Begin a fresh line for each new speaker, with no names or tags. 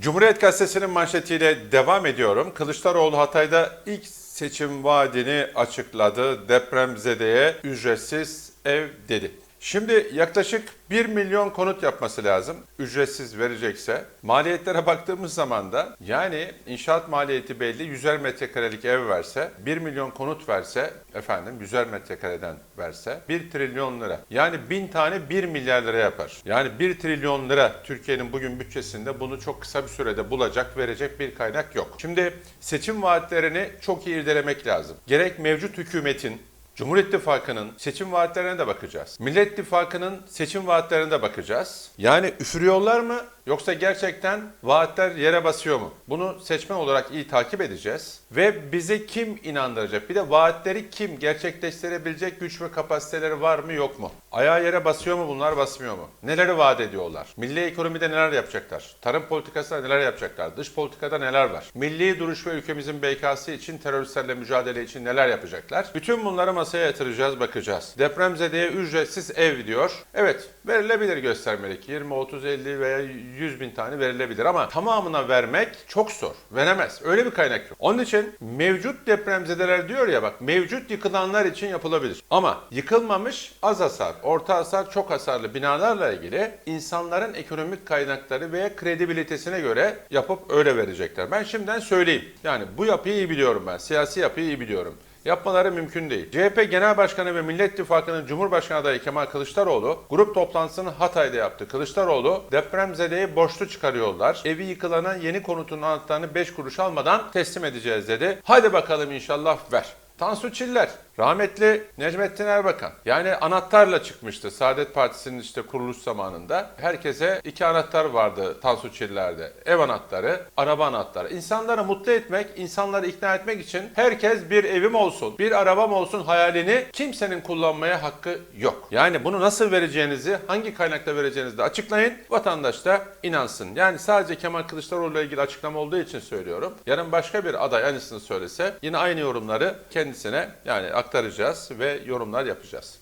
Cumhuriyet Gazetesi'nin manşetiyle devam ediyorum. Kılıçdaroğlu Hatay'da ilk seçim vaadini açıkladı. Depremzedeye ücretsiz ev dedi. Şimdi yaklaşık 1 milyon konut yapması lazım. Ücretsiz verecekse. Maliyetlere baktığımız zaman da yani inşaat maliyeti belli 100'er metrekarelik ev verse, 1 milyon konut verse, efendim 100'er metrekareden verse 1 trilyon lira. Yani 1000 tane 1 milyar lira yapar. Yani 1 trilyon lira Türkiye'nin bugün bütçesinde bunu çok kısa bir sürede bulacak, verecek bir kaynak yok. Şimdi seçim vaatlerini çok iyi irdelemek lazım. Gerek mevcut hükümetin Cumhur İttifakı'nın seçim vaatlerine de bakacağız. Millet İttifakı'nın seçim vaatlerine de bakacağız. Yani üfürüyorlar mı yoksa gerçekten vaatler yere basıyor mu? Bunu seçmen olarak iyi takip edeceğiz. Ve bizi kim inandıracak? Bir de vaatleri kim gerçekleştirebilecek güç ve kapasiteleri var mı yok mu? Ayağı yere basıyor mu bunlar basmıyor mu? Neleri vaat ediyorlar? Milli ekonomide neler yapacaklar? Tarım politikasında neler yapacaklar? Dış politikada neler var? Milli duruş ve ülkemizin BK'sı için teröristlerle mücadele için neler yapacaklar? Bütün bunları masaya yatıracağız, bakacağız. Depremzedeye ücretsiz ev diyor. Evet, verilebilir göstermelik. 20, 30, 50 veya 100 bin tane verilebilir ama tamamına vermek çok zor. Veremez. Öyle bir kaynak yok. Onun için mevcut depremzedeler diyor ya bak mevcut yıkılanlar için yapılabilir. Ama yıkılmamış az hasar, orta hasar, çok hasarlı binalarla ilgili insanların ekonomik kaynakları veya kredibilitesine göre yapıp öyle verecekler. Ben şimdiden söyleyeyim. Yani bu yapıyı iyi biliyorum ben. Siyasi yapıyı iyi biliyorum. Yapmaları mümkün değil. CHP Genel Başkanı ve Millet İttifakı'nın Cumhurbaşkanı adayı Kemal Kılıçdaroğlu grup toplantısını Hatay'da yaptı. Kılıçdaroğlu depremzedeyi borçlu çıkarıyorlar. Evi yıkılana yeni konutun anahtarını 5 kuruş almadan teslim edeceğiz dedi. Hadi bakalım inşallah ver. Tansu Çiller, rahmetli Necmettin Erbakan. Yani anahtarla çıkmıştı Saadet Partisi'nin işte kuruluş zamanında. Herkese iki anahtar vardı Tansu Çiller'de. Ev anahtarı, araba anahtarı. İnsanları mutlu etmek, insanları ikna etmek için herkes bir evim olsun, bir arabam olsun hayalini kimsenin kullanmaya hakkı yok. Yani bunu nasıl vereceğinizi, hangi kaynakla vereceğinizi de açıklayın. Vatandaş da inansın. Yani sadece Kemal Kılıçdaroğlu ile ilgili açıklama olduğu için söylüyorum. Yarın başka bir aday aynısını söylese yine aynı yorumları kendisine yani aktaracağız ve yorumlar yapacağız.